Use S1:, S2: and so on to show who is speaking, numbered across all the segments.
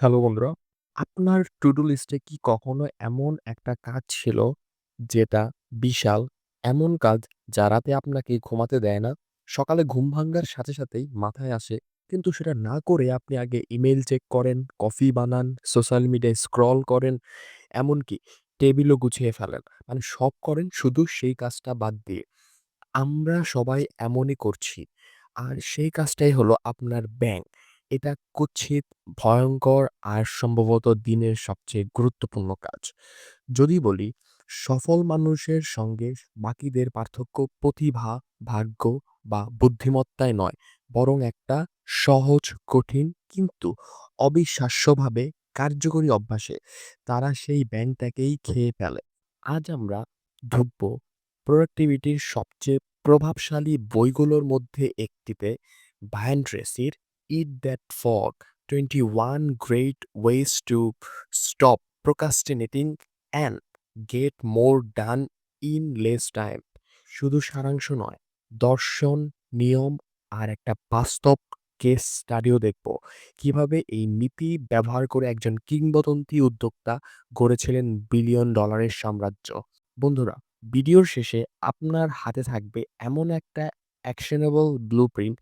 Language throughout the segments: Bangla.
S1: হ্যালো বন্ধুরা। আপনার টু ডু লিস্টে কি কখনো এমন একটা কাজ ছিল যেটা বিশাল, এমন কাজ যা রাতে আপনাকে ঘুমাতে দেয় না? সকালে ঘুম ভাঙ্গার সাথে সাথেই মাথায় আসে, কিন্তু সেটা না করে আপনি আগে ইমেল চেক করেন, কফি বানান, সোশ্যাল মিডিয়ায় স্ক্রল করেন, এমনকি টেবিলও গুছিয়ে ফেলেন। মানে সব করেন শুধু সেই কাজটা বাদ দিয়ে। আমরা সবাই এমনই করছি। আর সেই কাজটাই হলো আপনার ব্যাংক। এটা কুৎসিত, ভয়ঙ্কর আর সম্ভবত দিনের সবচেয়ে গুরুত্বপূর্ণ কাজ। যদি বলি সফল মানুষের সঙ্গে বাকিদের পার্থক্য প্রতিভা, ভাগ্য বা বুদ্ধিমত্তায় নয়, বরং একটা সহজ, কঠিন কিন্তু অবিশ্বাস্যভাবে কার্যকরী অভ্যাসে। তারা সেই ব্যাংকটাকেই খেয়ে ফেলে। আজ আমরা ঢুকবো প্রোডাক্টিভিটির সবচেয়ে প্রভাবশালী বইগুলোর মধ্যে একটিতে Brian eat that frog 21 great ways to stop procrastinating and get more done in less time শুধু সারাংশ নয়, দর্শন, নিয়ম আর একটা বাস্তব কেস স্টাডিও দেখব। কীভাবে এই নীতি ব্যবহার করে একজন কিংবদন্তি উদ্যোক্তা গড়েছিলেন বিলিয়ন ডলারের সাম্রাজ্য। বন্ধুরা ভিডিওর শেষে আপনার হাতে থাকবে এমন একটা অ্যাকশনেবল ব্লুপ্রিন্ট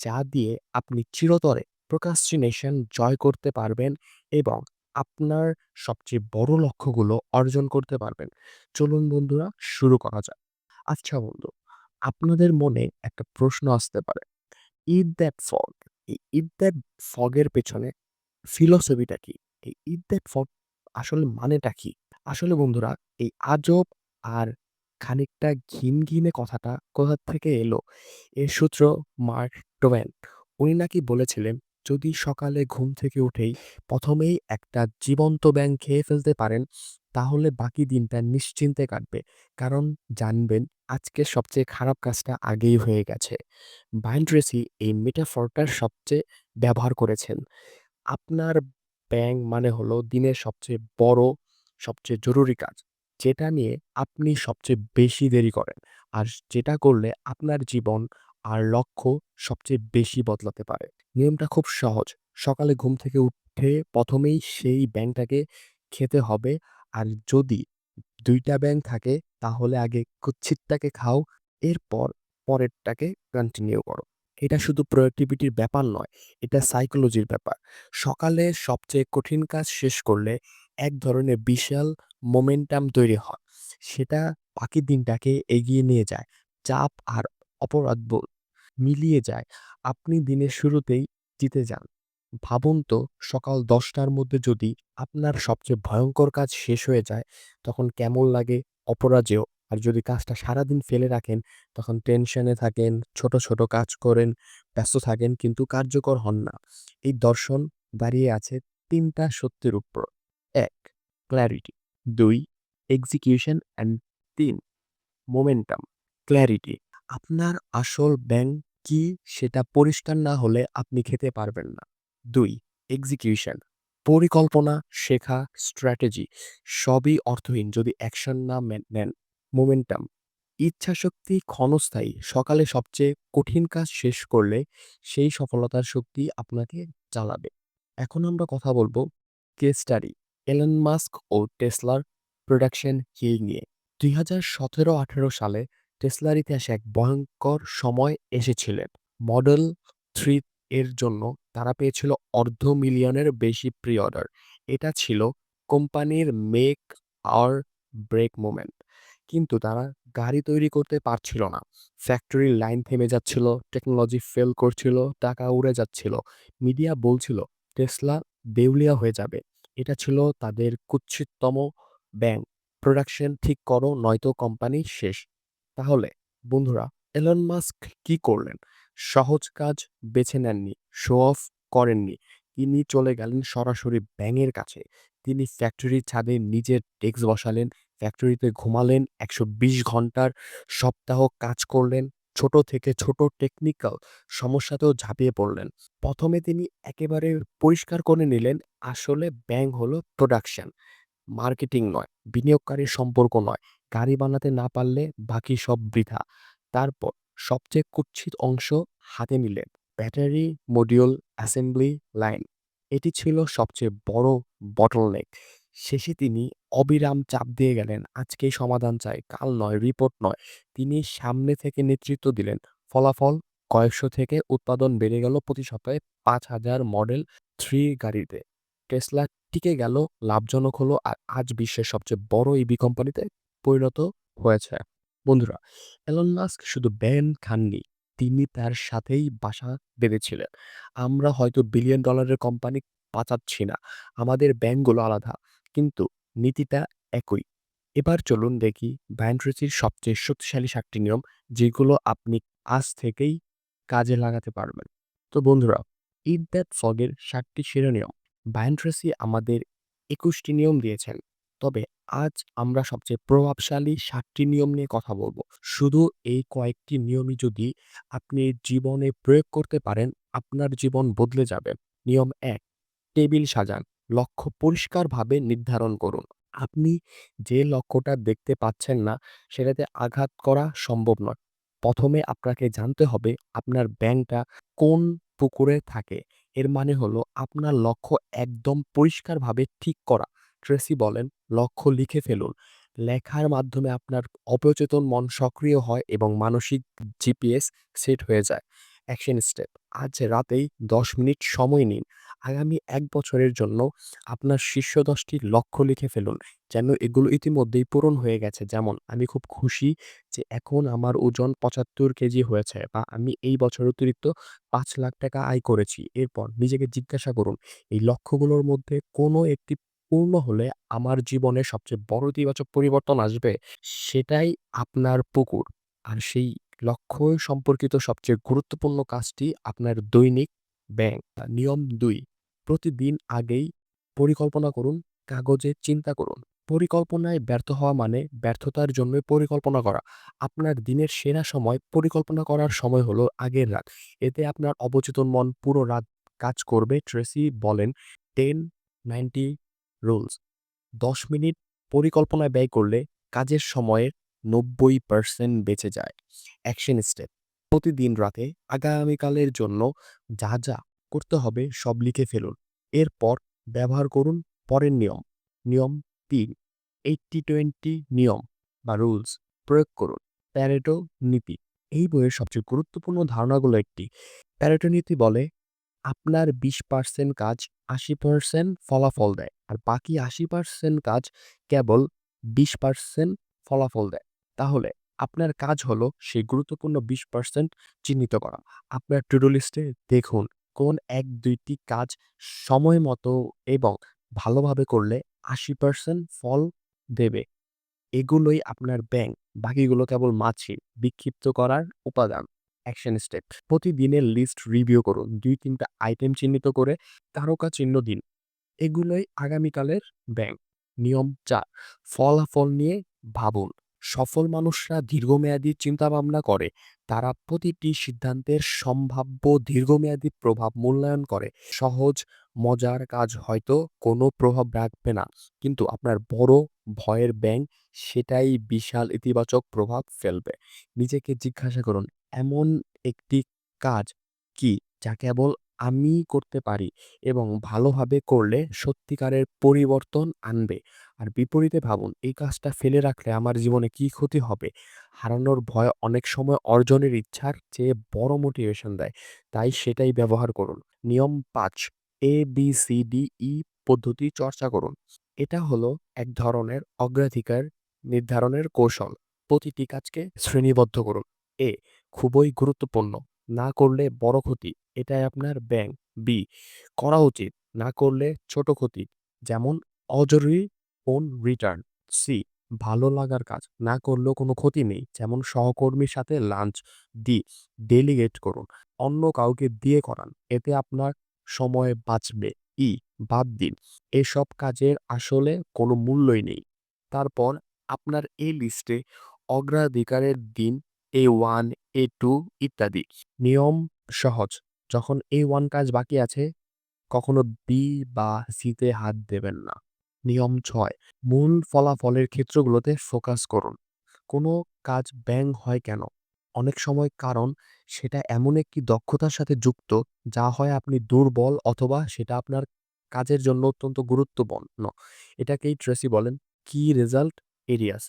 S1: যা দিয়ে আপনি চিরতরে প্রোকাস্টিনেশন জয় করতে পারবেন এবং আপনার সবচেয়ে বড় লক্ষ্যগুলো অর্জন করতে পারবেন। চলুন বন্ধুরা, শুরু করা যাক। আচ্ছা বন্ধু, আপনাদের মনে একটা প্রশ্ন আসতে পারে। ইট দ্যাট ফগ এই ইট দ্যাট ফগের পেছনে ফিলোসফিটা কি? এই ইট দ্যাট ফগ আসলে মানেটা কি? আসলে বন্ধুরা, এই আজব আর খানিকটা ঘিন ঘিনে কথাটা কোথা থেকে এলো? এর সূত্র মার্ক টোয়েন উনি নাকি বলেছিলেন, যদি সকালে ঘুম থেকে উঠেই প্রথমেই একটা জীবন্ত ব্যাঙ খেয়ে ফেলতে পারেন, তাহলে বাকি দিনটা নিশ্চিন্তে কাটবে। কারণ জানবেন, আজকের সবচেয়ে খারাপ কাজটা আগেই হয়ে গেছে। বাইন ট্রেসি এই মেটাফরটার সবচেয়ে ব্যবহার করেছেন। আপনার ব্যাং মানে হলো দিনের সবচেয়ে বড়, সবচেয়ে জরুরি কাজ। যেটা নিয়ে আপনি সবচেয়ে বেশি দেরি করেন। আর যেটা করলে আপনার জীবন আর লক্ষ্য সবচেয়ে বেশি বদলাতে পারে। নিয়মটা খুব সহজ। সকালে ঘুম থেকে উঠে প্রথমেই সেই ব্যাংকটাকে খেতে হবে। আর যদি দুইটা ব্যাঙ থাকে, তাহলে আগে কুচ্ছিতটাকে খাও, এরপর পরেরটাকে কন্টিনিউ করো। এটা শুধু প্রোডাক্টিভিটির ব্যাপার নয়, এটা সাইকোলজির ব্যাপার। সকালে সবচেয়ে কঠিন কাজ শেষ করলে এক ধরনের বিশাল মোমেন্টাম তৈরি হয়। সেটা বাকি দিনটাকে এগিয়ে নিয়ে যায়। চাপ আর অপরাধবোধ মিলিয়ে যায়। আপনি দিনের শুরুতেই জিতে যান। ভাবুন তো, সকাল দশটার মধ্যে যদি আপনার সবচেয়ে ভয়ঙ্কর কাজ শেষ হয়ে যায়, তখন কেমন লাগে অপরাজেয়? আর যদি কাজটা সারাদিন ফেলে রাখেন, তখন টেনশনে থাকেন, ছোট ছোট কাজ করেন, ব্যস্ত থাকেন, কিন্তু কার্যকর হন না। এই দর্শন দাঁড়িয়ে আছে তিনটা সত্যের উপর। এক ক্ল্যারিটি দুই এক্সিকিউশন অ্যান্ড তিন মোমেন্টাম ক্ল্যারিটি আপনার আসল ব্যাংক কি সেটা পরিষ্কার না হলে আপনি খেতে পারবেন না। দুই এক্সিকিউশন পরিকল্পনা, শেখা স্ট্র্যাটেজি সবই অর্থহীন যদি অ্যাকশন না নেন। মোমেন্টাম ইচ্ছাশক্তি ক্ষণস্থায়ী, সকালে সবচেয়ে কঠিন কাজ শেষ করলে সেই সফলতার শক্তি আপনাকে চালাবে। এখন আমরা কথা বলব কেস স্টাডি এলন মাস্ক ও টেসলার প্রোডাকশন হিল নিয়ে। দুই হাজার সতেরো আঠেরো সালে টেসলার ইতিহাসে এক ভয়ঙ্কর সময় এসেছিলেন। মডেল থ্রি এর জন্য তারা পেয়েছিল অর্ধ মিলিয়নের বেশি প্রি অর্ডার এটা ছিল কোম্পানির মেক আর ব্রেক মোমেন্ট কিন্তু তারা গাড়ি তৈরি করতে পারছিল না। ফ্যাক্টরির লাইন থেমে যাচ্ছিল, টেকনোলজি ফেল করছিল, টাকা উড়ে যাচ্ছিল। মিডিয়া বলছিল, টেসলা দেউলিয়া হয়ে যাবে। এটা ছিল তাদের কুৎসিততম ব্যাংক প্রোডাকশন ঠিক করো, নয়তো কোম্পানি শেষ। তাহলে, বন্ধুরা এলন মাস্ক কি করলেন? সহজ কাজ বেছে নেননি শো অফ করেননি। তিনি চলে গেলেন সরাসরি ব্যাঙের কাছে। তিনি ফ্যাক্টরির ছাদে নিজের ডেস্ক বসালেন ফ্যাক্টরিতে ঘুমালেন, একশো বিশ ঘণ্টার সপ্তাহ কাজ করলেন, ছোট থেকে ছোট টেকনিক্যাল সমস্যাতেও ঝাঁপিয়ে পড়লেন। প্রথমে তিনি একেবারে পরিষ্কার করে নিলেন, আসলে ব্যাংক হলো প্রোডাকশন মার্কেটিং নয়, বিনিয়োগকারীর সম্পর্ক নয়। গাড়ি বানাতে না পারলে বাকি সব বৃথা তারপর সবচেয়ে কুৎসিত অংশ হাতে নিলেন ব্যাটারি মডিউল অ্যাসেম্বলি লাইন এটি ছিল সবচেয়ে বড় বটলনেক। শেষে তিনি অবিরাম চাপ দিয়ে গেলেন, "আজকেই সমাধান চাই, কাল নয়, রিপোর্ট নয়।" তিনি সামনে থেকে নেতৃত্ব দিলেন। ফলাফল কয়েকশো থেকে উৎপাদন বেড়ে গেল প্রতি সপ্তাহে ৫,০০০ মডেল থ্রি গাড়িতে। টেসলা টিকে গেল, লাভজনক হলো আর আজ বিশ্বের সবচেয়ে বড় ইভি কোম্পানিতে পরিণত হয়েছে। বন্ধুরা, এলন মাস্ক শুধু ব্যান খাননি, তিনি তার সাথেই বাসা বেঁধেছিলেন। আমরা হয়তো বিলিয়ন ডলারের কোম্পানি পাচাচ্ছি না, আমাদের ব্যাংকগুলো আলাদা, কিন্তু নীতিটা একই। এবার চলুন দেখি ব্রায়ান ট্রেসির সবচেয়ে শক্তিশালী সাতটি নিয়ম, যেগুলো আপনি আজ থেকেই কাজে লাগাতে পারবেন। তো বন্ধুরা, ইট দ্যাট ফগের সাতটি সেরা নিয়ম। ব্রায়ান ট্রেসি আমাদের ২১টি নিয়ম দিয়েছেন, তবে আজ আমরা সবচেয়ে প্রভাবশালী সাতটি নিয়ম নিয়ে কথা বলব। শুধু এই কয়েকটি নিয়মই যদি আপনি জীবনে প্রয়োগ করতে পারেন, আপনার জীবন বদলে যাবে। নিয়ম এক টেবিল সাজান, লক্ষ্য পরিষ্কারভাবে নির্ধারণ করুন। আপনি যে লক্ষ্যটা দেখতে পাচ্ছেন না, সেটাতে আঘাত করা সম্ভব নয়। প্রথমে আপনাকে জানতে হবে আপনার ব্যাংকটা কোন পুকুরে থাকে। এর মানে হলো আপনার লক্ষ্য একদম পরিষ্কারভাবে ঠিক করা। ট্রেসি বলেন, "লক্ষ্য লিখে ফেলুন। লেখার মাধ্যমে আপনার অবচেতন মন সক্রিয় হয় এবং মানসিক জিপিএস সেট হয়ে যায়।" অ্যাকশন স্টেপ, আজ রাতেই ১০ মিনিট সময় নিন। আগামী এক বছরের জন্য আপনার শীর্ষ ১০টি লক্ষ্য লিখে ফেলুন, যেন এগুলো ইতিমধ্যেই পূরণ হয়ে গেছে। যেমন, "আমি খুব খুশি যে এখন আমার ওজন ৭৫ কেজি হয়েছে" বা "আমি এই বছর অতিরিক্ত পাঁচ লাখ টাকা আয় করেছি।" এরপর নিজেকে জিজ্ঞাসা করুন, "এই লক্ষ্যগুলোর মধ্যে কোনো একটি পূর্ণ হলে আমার জীবনে সবচেয়ে বড় ইতিবাচক পরিবর্তন আসবে?" সেটাই আপনার পুকুর। আর সেই লক্ষ্য সম্পর্কিত সবচেয়ে গুরুত্বপূর্ণ কাজটি আপনার দৈনিক ব্যাংক। নিয়ম দুই প্রতিদিন আগেই পরিকল্পনা করুন, কাগজে চিন্তা করুন। পরিকল্পনায় ব্যর্থ হওয়া মানে ব্যর্থতার জন্য পরিকল্পনা করা। আপনার দিনের সেরা সময় পরিকল্পনা করার সময় হলো আগের রাত। এতে আপনার অবচেতন মন পুরো রাত কাজ করবে। ট্রেসি বলেন, "10-90 রুলস" ১০ মিনিট পরিকল্পনায় ব্যয় করলে কাজের সময়ের ৯০% বেঁচে যায়। অ্যাকশন স্টেপ, প্রতিদিন রাতে আগামীকালের জন্য যা, যা করতে হবে সব লিখে ফেলুন। এরপর ব্যবহার করুন পরের নিয়ম। নিয়ম ৩, 80-20 নিয়ম বা রুলস প্রয়োগ করুন। প্যারেটো নীতি, এই বইয়ের সবচেয়ে গুরুত্বপূর্ণ ধারণাগুলো একটি। প্যারেটো নীতি বলে, আপনার ২০% কাজ ৮০% ফলাফল দেয়, আর বাকি ৮০% কাজ কেবল ২০% ফলাফল দেয়। তাহলে আপনার কাজ হলো সেই গুরুত্বপূর্ণ ২০% চিহ্নিত করা। আপনার টু-ডু লিস্টে দেখুন কোন ১-২টি কাজ সময় মতো এবং ভালোভাবে করলে ৮০% ফল দেবে। এগুলোই আপনার ব্যাংক, বাকিগুলো কেবল মাছি, বিক্ষিপ্ত করার উপাদান। অ্যাকশন স্টেপ, প্রতিদিনের লিস্ট রিভিউ করুন। ২-৩ টা আইটেম চিহ্নিত করে তারকা চিহ্ন দিন। এগুলোই আগামীকালের ব্যাংক। নিয়ম ৪, ফলাফল নিয়ে ভাবুন। সফল মানুষরা দীর্ঘমেয়াদী চিন্তাভাবনা করে। তারা প্রতিটি সিদ্ধান্তের সম্ভাব্য দীর্ঘমেয়াদী প্রভাব মূল্যায়ন করে। সহজ, মজার কাজ হয়তো কোনো প্রভাব রাখবে না, কিন্তু আপনার বড় ভয়ের ব্যাংক সেটাই বিশাল ইতিবাচক প্রভাব ফেলবে। নিজেকে জিজ্ঞাসা করুন, "এমন একটি কাজ কি যা কেবল আমিই করতে পারি এবং ভালোভাবে করলে সত্যিকারের পরিবর্তন আনবে?" আর বিপরীতে ভাবুন, "এই কাজটা ফেলে রাখলে আমার জীবনে কী ক্ষতি হবে?" হারানোর ভয় অনেক সময় অর্জনের ইচ্ছার চেয়ে বড় মোটিভেশন দেয়, তাই সেটাই ব্যবহার করুন। নিয়ম পাঁচ এ-বি-সি-ডি-ই পদ্ধতি চর্চা করুন। এটা হলো এক ধরনের অগ্রাধিকার নির্ধারণের কৌশল। প্রতিটি কাজকে শ্রেণীবদ্ধ করুন। এ, খুবই গুরুত্বপূর্ণ, না করলে বড় ক্ষতি, এটাই আপনার ব্যাংক। বি, করা উচিত, না করলে ছোট ক্ষতি, যেমন অজরুরি ফোন রিটার্ন। সি, ভালো লাগার কাজ, না করলেও কোনো ক্ষতি নেই, যেমন সহকর্মীর সাথে লাঞ্চ। ডি, ডেলিগেট করুন, অন্য কাউকে দিয়ে করান, এতে আপনার সময় বাঁচবে। ই, বাদ দিন, এসব কাজের আসলে কোনো মূল্যই নেই। তারপর আপনার এই লিস্টে অগ্রাধিকারের দিন A1, A2 ইত্যাদি। নিয়ম সহজ, যখন এ ওয়ান কাজ বাকি আছে, কখনো বি বা সিতে হাত দেবেন না। নিয়ম ছয় মূল ফলাফলের ক্ষেত্রগুলোতে ফোকাস করুন। কোনো কাজ ব্যাঙ হয় কেন? অনেক সময় কারণ সেটা এমন একটি দক্ষতার সাথে যুক্ত, যা হয় আপনি দুর্বল অথবা সেটা আপনার কাজের জন্য অত্যন্ত গুরুত্বপূর্ণ এটাকেই ট্রেসি বলেন কি রেজাল্ট এরিয়াস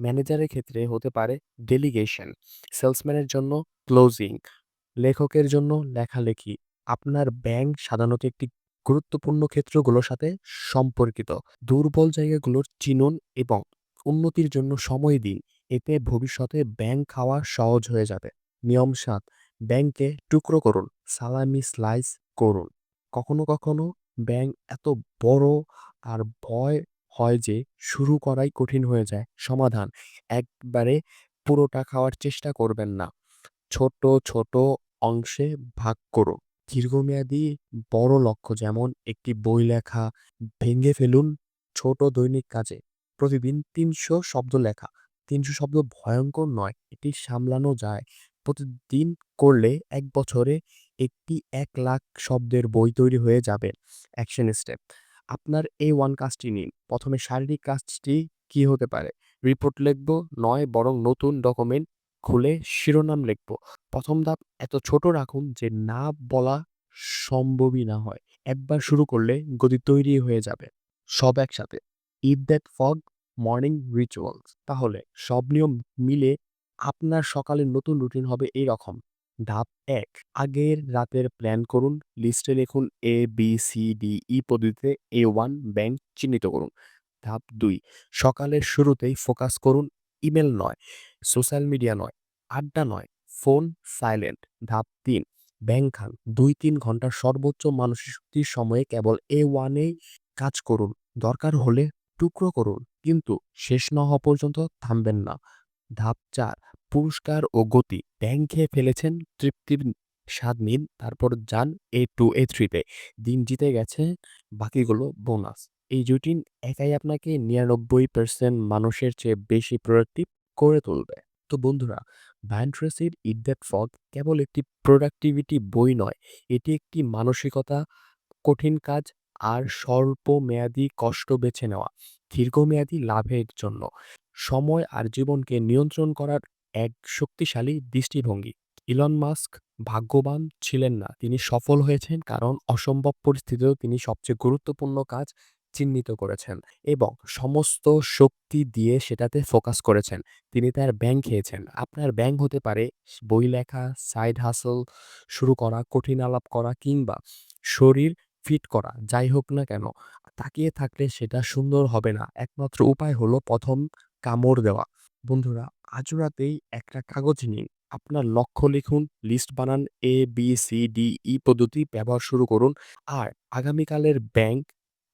S1: ম্যানেজারের ক্ষেত্রে হতে পারে ডেলিগেশন সেলসম্যানের জন্য ক্লোজিং লেখকের জন্য লেখালেখি। আপনার ব্যাংক সাধারণত একটি গুরুত্বপূর্ণ ক্ষেত্রগুলোর সাথে সম্পর্কিত। দুর্বল জায়গাগুলোর চিনুন এবং উন্নতির জন্য সময় দিন। এতে ভবিষ্যতে ব্যাংক খাওয়া সহজ হয়ে যাবে। নিয়ম সাত ব্যাংকে টুকরো করুন সালামি স্লাইস করুন। কখনো কখনো ব্যাংক এত বড় আর ভয় হয় যে, শুরু করাই কঠিন হয়ে যায়। সমাধান, একবারে পুরোটা খাওয়ার চেষ্টা করবেন না। ছোট ছোট অংশে ভাগ করুন। দীর্ঘমেয়াদী বড় লক্ষ্য যেমন একটি বই লেখা, ভেঙে ফেলুন ছোট দৈনিক কাজে। প্রতিদিন তিনশো শব্দ লেখা, তিনশো শব্দ ভয়ঙ্কর নয়, এটি সামলানো যায়। প্রতিদিন করলে এক বছরে একটি এক লাখ শব্দের বই তৈরি হয়ে যাবে। Action step. আপনার এই ওয়ান কাজটি নিন। প্রথমে শারীরিক কাজটি কি হতে পারে? রিপোর্ট লিখব, নয় বরং নতুন ডকুমেন্ট খুলে শিরোনাম লিখব। প্রথম ধাপ এত ছোট রাখুন যে না বলা সম্ভবই না হয়। একবার শুরু করলে গতি তৈরি হয়ে যাবে। সব একসাথে। Eat that frog morning rituals তাহলে সব নিয়ম মিলে আপনার সকালের নতুন রুটিন হবে এই রকম ধাপ এক, আগের রাতের প্ল্যান করুন। লিস্টে লিখুন A B C D E পদ্ধতিতে এ ওয়ান ব্যাংক চিহ্নিত করুন। ধাপ দুই, সকালের শুরুতেই ফোকাস করুন ইমেল নয় সোশ্যাল মিডিয়া নয়, আড্ডা নয় ফোন সাইলেন্ট ধাপ তিন ব্যাংক খান, দুই তিন ঘণ্টার সর্বোচ্চ মানসিক শক্তির সময়ে কেবল এ ওয়ানেই কাজ করুন। দরকার হলে টুকরো করুন, কিন্তু শেষ না হওয়া পর্যন্ত থামবেন না। ধাপ চার পুরস্কার ও গতি ব্যাংক খেয়ে ফেলেছেন তৃপ্তির স্বাদ নিন, তারপর যান এ টু এ থ্রিতে দিন জিতে গেছে, বাকিগুলো বোনাস এই রুটিন একাই আপনাকে নিরানব্বই পার্সেন্ট মানুষের চেয়ে বেশি প্রোডাক্টিভ করে তুলবে। তো বন্ধুরা ভ্যান্ট্রেসির ইট দ্যাট ফগ কেবল একটি প্রোডাক্টিভিটি বই নয়, এটি একটি মানসিকতা, কঠিন কাজ আর স্বল্প মেয়াদি কষ্ট বেছে নেওয়া, দীর্ঘমেয়াদী লাভের জন্য। সময় আর জীবনকে নিয়ন্ত্রণ করার এক শক্তিশালী দৃষ্টিভঙ্গি। ইলন মাস্ক ভাগ্যবান ছিলেন না। তিনি সফল হয়েছেন কারণ অসম্ভব পরিস্থিতিতেও তিনি সবচেয়ে গুরুত্বপূর্ণ কাজ চিহ্নিত করেছেন এবং সমস্ত শক্তি দিয়ে সেটাতে ফোকাস করেছেন। তিনি তার ব্যাংক খেয়েছেন। আপনার ব্যাংক হতে পারে বই লেখা, সাইড হাসল, শুরু করা, কঠিন আলাপ করা কিংবা শরীর ফিট করা, যাই হোক না কেন, তাকিয়ে থাকলে সেটা সুন্দর হবে না। একমাত্র উপায় হলো প্রথম কামড় দেওয়া। বন্ধুরা, আজ রাতেই একটা কাগজ নিন। আপনার লক্ষ্য লিখুন, লিস্ট বানান A B C D E পদ্ধতি ব্যবহার শুরু করুন আর আগামীকালের ব্যাংক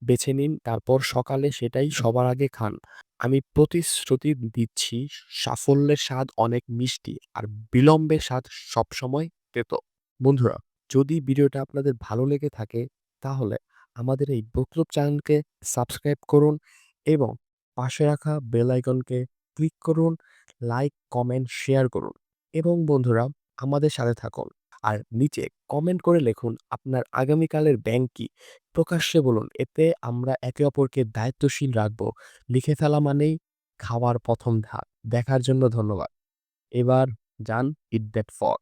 S1: বেছে নিন, তারপর সকালে সেটাই সবার আগে খান। আমি প্রতিশ্রুতি দিচ্ছি, সাফল্যের স্বাদ অনেক মিষ্টি আর বিলম্বের স্বাদ সবসময় তেতো। বন্ধুরা, যদি ভিডিওটা আপনাদের ভালো লেগে থাকে, তাহলে আমাদের এই বক্তব্য চ্যানেলকে সাবস্ক্রাইব করুন এবং পাশে রাখা বেল আইকনকে ক্লিক করুন লাইক কমেন্ট শেয়ার করুন। এবং বন্ধুরা, আমাদের সাথে থাকুন। আর নিচে কমেন্ট করে লিখুন, আপনার আগামীকালের ব্যাংক কি? প্রকাশ্যে বলুন, এতে আমরা একে অপরকে দায়িত্বশীল রাখব। লিখে ফেলা মানেই খাওয়ার প্রথম ধাপ। দেখার জন্য ধন্যবাদ। এবার যান ইট দ্যাট ফক